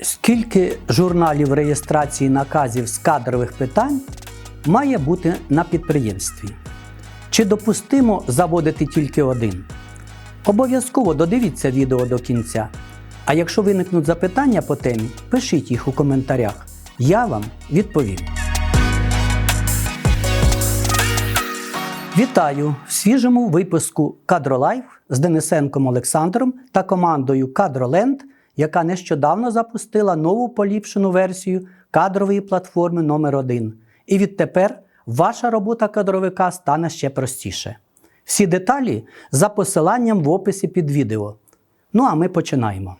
Скільки журналів реєстрації наказів з кадрових питань має бути на підприємстві? Чи допустимо заводити тільки один? Обов'язково додивіться відео до кінця. А якщо виникнуть запитання по темі, пишіть їх у коментарях. Я вам відповім. Вітаю в свіжому випуску Кадролайф з Денисенком Олександром та командою Кадроленд, яка нещодавно запустила нову поліпшену версію кадрової платформи номер 1 І відтепер ваша робота кадровика стане ще простіше. Всі деталі за посиланням в описі під відео. Ну а ми починаємо.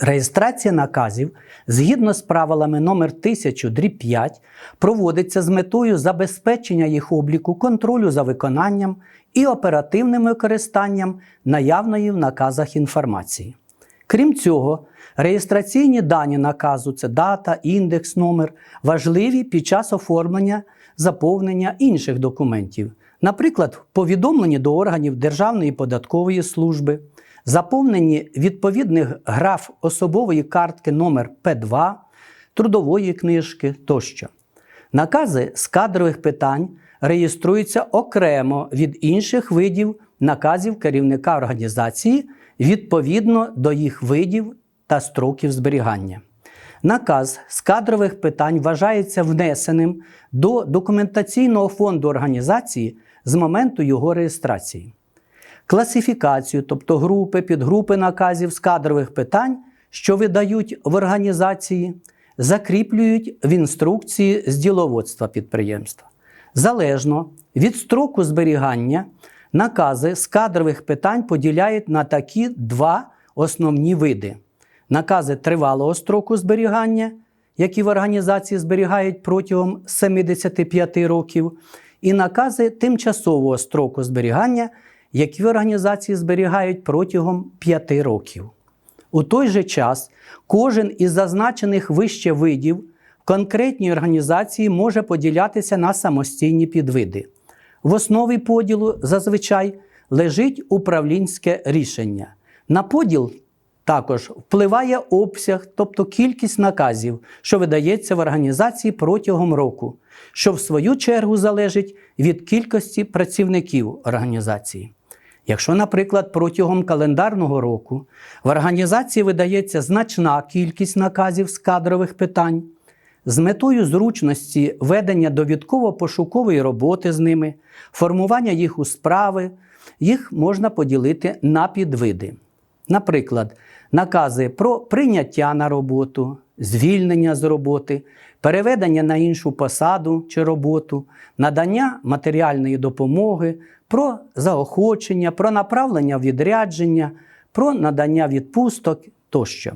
Реєстрація наказів згідно з правилами номер 1000 дріб 5 проводиться з метою забезпечення їх обліку, контролю за виконанням і оперативним використанням наявної в наказах інформації. Крім цього, реєстраційні дані наказу це дата, індекс, номер важливі під час оформлення заповнення інших документів, наприклад, повідомлені до органів Державної податкової служби заповненні відповідних граф особової картки номер П2, трудової книжки тощо. Накази з кадрових питань реєструються окремо від інших видів наказів керівника організації відповідно до їх видів та строків зберігання. Наказ з кадрових питань вважається внесеним до документаційного фонду організації з моменту його реєстрації класифікацію, тобто групи, підгрупи наказів з кадрових питань, що видають в організації, закріплюють в інструкції з діловодства підприємства. Залежно від строку зберігання, накази з кадрових питань поділяють на такі два основні види: накази тривалого строку зберігання, які в організації зберігають протягом 75 років, і накази тимчасового строку зберігання які в організації зберігають протягом 5 років. У той же час кожен із зазначених вище видів в конкретній організації може поділятися на самостійні підвиди. В основі поділу зазвичай лежить управлінське рішення. На поділ також впливає обсяг, тобто кількість наказів, що видається в організації протягом року, що в свою чергу залежить від кількості працівників організації. Якщо, наприклад, протягом календарного року в організації видається значна кількість наказів з кадрових питань, з метою зручності ведення довідково-пошукової роботи з ними, формування їх у справи, їх можна поділити на підвиди. Наприклад, накази про прийняття на роботу, звільнення з роботи, переведення на іншу посаду чи роботу, надання матеріальної допомоги, про заохочення, про направлення відрядження, про надання відпусток тощо.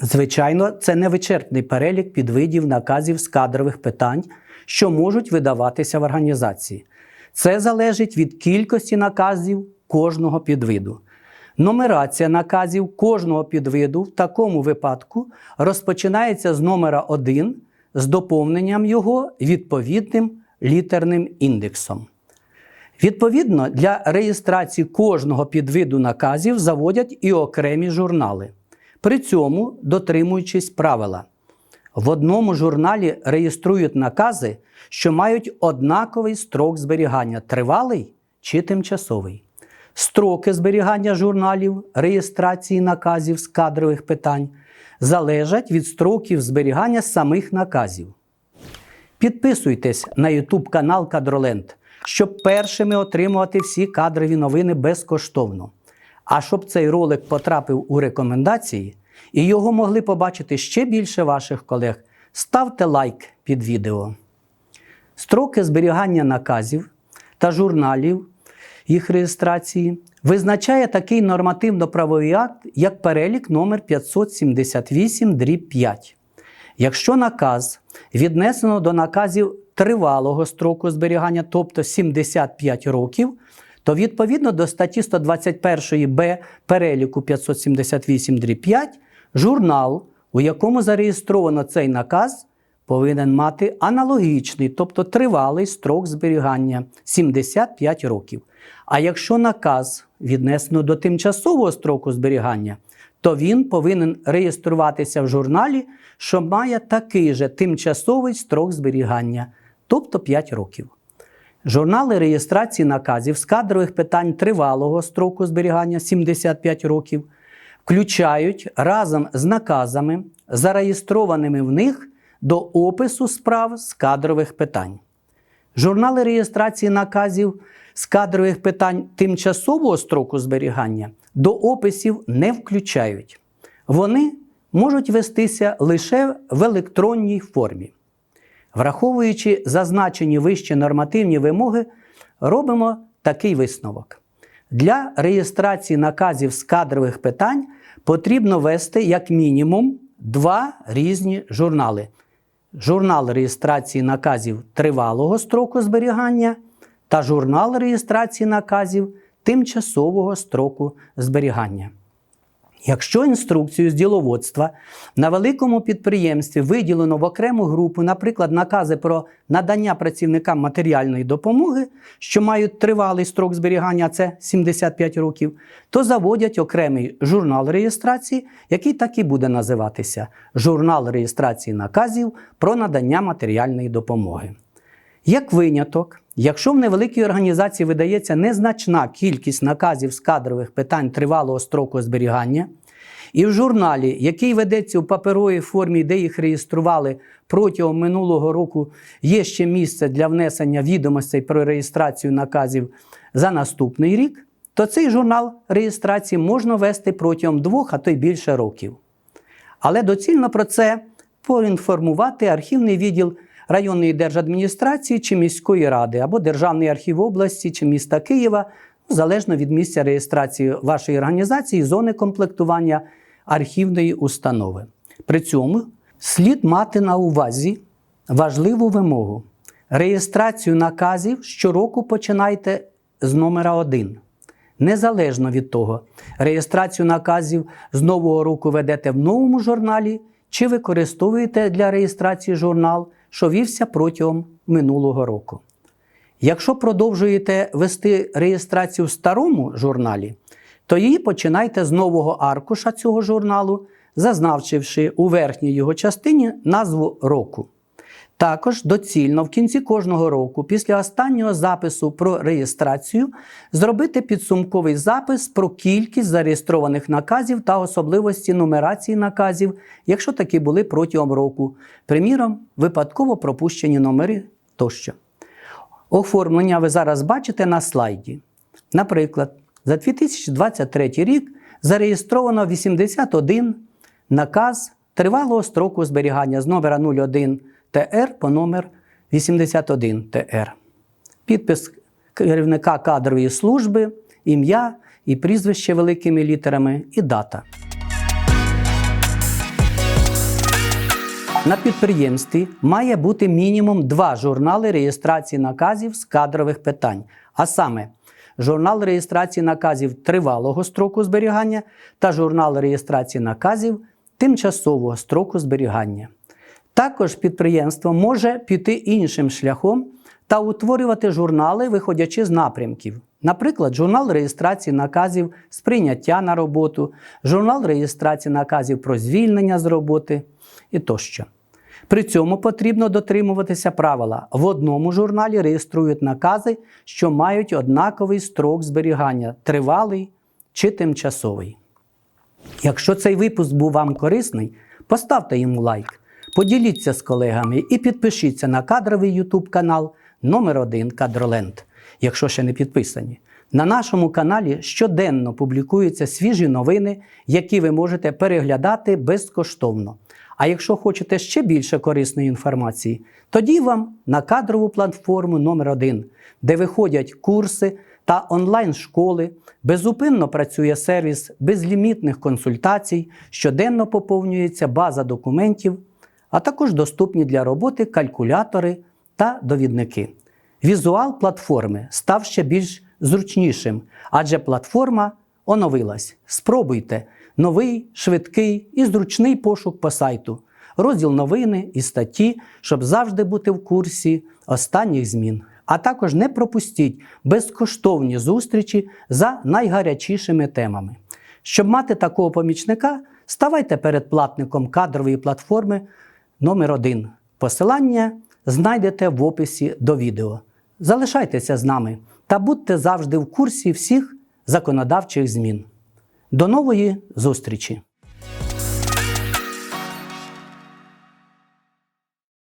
Звичайно, це не вичерпний перелік підвидів наказів з кадрових питань, що можуть видаватися в організації. Це залежить від кількості наказів кожного підвиду. Нумерація наказів кожного підвиду в такому випадку розпочинається з номера 1 з доповненням його відповідним літерним індексом. Відповідно, для реєстрації кожного підвиду наказів заводять і окремі журнали. При цьому дотримуючись правила. В одному журналі реєструють накази, що мають однаковий строк зберігання тривалий чи тимчасовий. Строки зберігання журналів реєстрації наказів з кадрових питань залежать від строків зберігання самих наказів. Підписуйтесь на YouTube канал Кадроленд, щоб першими отримувати всі кадрові новини безкоштовно. А щоб цей ролик потрапив у рекомендації і його могли побачити ще більше ваших колег, ставте лайк під відео. Строки зберігання наказів та журналів їх реєстрації визначає такий нормативно-правовий акт, як перелік номер 578 5 Якщо наказ віднесено до наказів тривалого строку зберігання, тобто 75 років, то відповідно до статті 121 Б переліку 578 5 журнал, у якому зареєстровано цей наказ, повинен мати аналогічний, тобто тривалий строк зберігання 75 років. А якщо наказ віднесено до тимчасового строку зберігання, то він повинен реєструватися в журналі, що має такий же тимчасовий строк зберігання, тобто 5 років. Журнали реєстрації наказів з кадрових питань тривалого строку зберігання 75 років включають разом з наказами, зареєстрованими в них до опису справ з кадрових питань. Журнали реєстрації наказів з кадрових питань тимчасового строку зберігання до описів не включають. Вони можуть вестися лише в електронній формі. Враховуючи зазначені вище нормативні вимоги, робимо такий висновок. Для реєстрації наказів з кадрових питань потрібно вести як мінімум два різні журнали: журнал реєстрації наказів тривалого строку зберігання та журнал реєстрації наказів тимчасового строку зберігання. Якщо інструкцію з діловодства на великому підприємстві виділено в окрему групу, наприклад, накази про надання працівникам матеріальної допомоги, що мають тривалий строк зберігання, це 75 років, то заводять окремий журнал реєстрації, який так і буде називатися Журнал реєстрації наказів про надання матеріальної допомоги. Як виняток, якщо в невеликій організації видається незначна кількість наказів з кадрових питань тривалого строку зберігання, і в журналі, який ведеться у паперовій формі, де їх реєстрували протягом минулого року, є ще місце для внесення відомостей про реєстрацію наказів за наступний рік, то цей журнал реєстрації можна вести протягом двох, а то й більше років. Але доцільно про це поінформувати архівний відділ районної держадміністрації чи міської ради, або Державний архів області чи міста Києва, ну, залежно від місця реєстрації вашої організації, зони комплектування архівної установи. При цьому слід мати на увазі важливу вимогу. Реєстрацію наказів щороку починайте з номера 1. Незалежно від того, реєстрацію наказів з нового року ведете в новому журналі чи використовуєте для реєстрації журнал, що вівся протягом минулого року. Якщо продовжуєте вести реєстрацію в старому журналі, то її починайте з нового аркуша цього журналу, зазначивши у верхній його частині назву року. Також доцільно в кінці кожного року, після останнього запису про реєстрацію, зробити підсумковий запис про кількість зареєстрованих наказів та особливості нумерації наказів, якщо такі були протягом року, приміром, випадково пропущені номери тощо. Оформлення ви зараз бачите на слайді. Наприклад, за 2023 рік зареєстровано 81 наказ тривалого строку зберігання з номера 01 ТР по номер 81 ТР. Підпис керівника кадрової служби, ім'я і прізвище великими літерами і дата. На підприємстві має бути мінімум два журнали реєстрації наказів з кадрових питань, а саме журнал реєстрації наказів тривалого строку зберігання та журнал реєстрації наказів тимчасового строку зберігання. Також підприємство може піти іншим шляхом та утворювати журнали, виходячи з напрямків. Наприклад, журнал реєстрації наказів з прийняття на роботу, журнал реєстрації наказів про звільнення з роботи і тощо. При цьому потрібно дотримуватися правила: в одному журналі реєструють накази, що мають однаковий строк зберігання тривалий чи тимчасовий. Якщо цей випуск був вам корисний, поставте йому лайк, поділіться з колегами і підпишіться на кадровий YouTube канал номер 1 Кадроленд, якщо ще не підписані. На нашому каналі щоденно публікуються свіжі новини, які ви можете переглядати безкоштовно. А якщо хочете ще більше корисної інформації, тоді вам на кадрову платформу номер 1 де виходять курси та онлайн-школи, безупинно працює сервіс безлімітних консультацій, щоденно поповнюється база документів, а також доступні для роботи калькулятори та довідники. Візуал платформи став ще більш зручнішим, адже платформа оновилась. Спробуйте новий, швидкий і зручний пошук по сайту, розділ новини і статті, щоб завжди бути в курсі останніх змін. А також не пропустіть безкоштовні зустрічі за найгарячішими темами. Щоб мати такого помічника, ставайте перед платником кадрової платформи номер 1 Посилання знайдете в описі до відео. Залишайтеся з нами та будьте завжди в курсі всіх законодавчих змін. До нової зустрічі!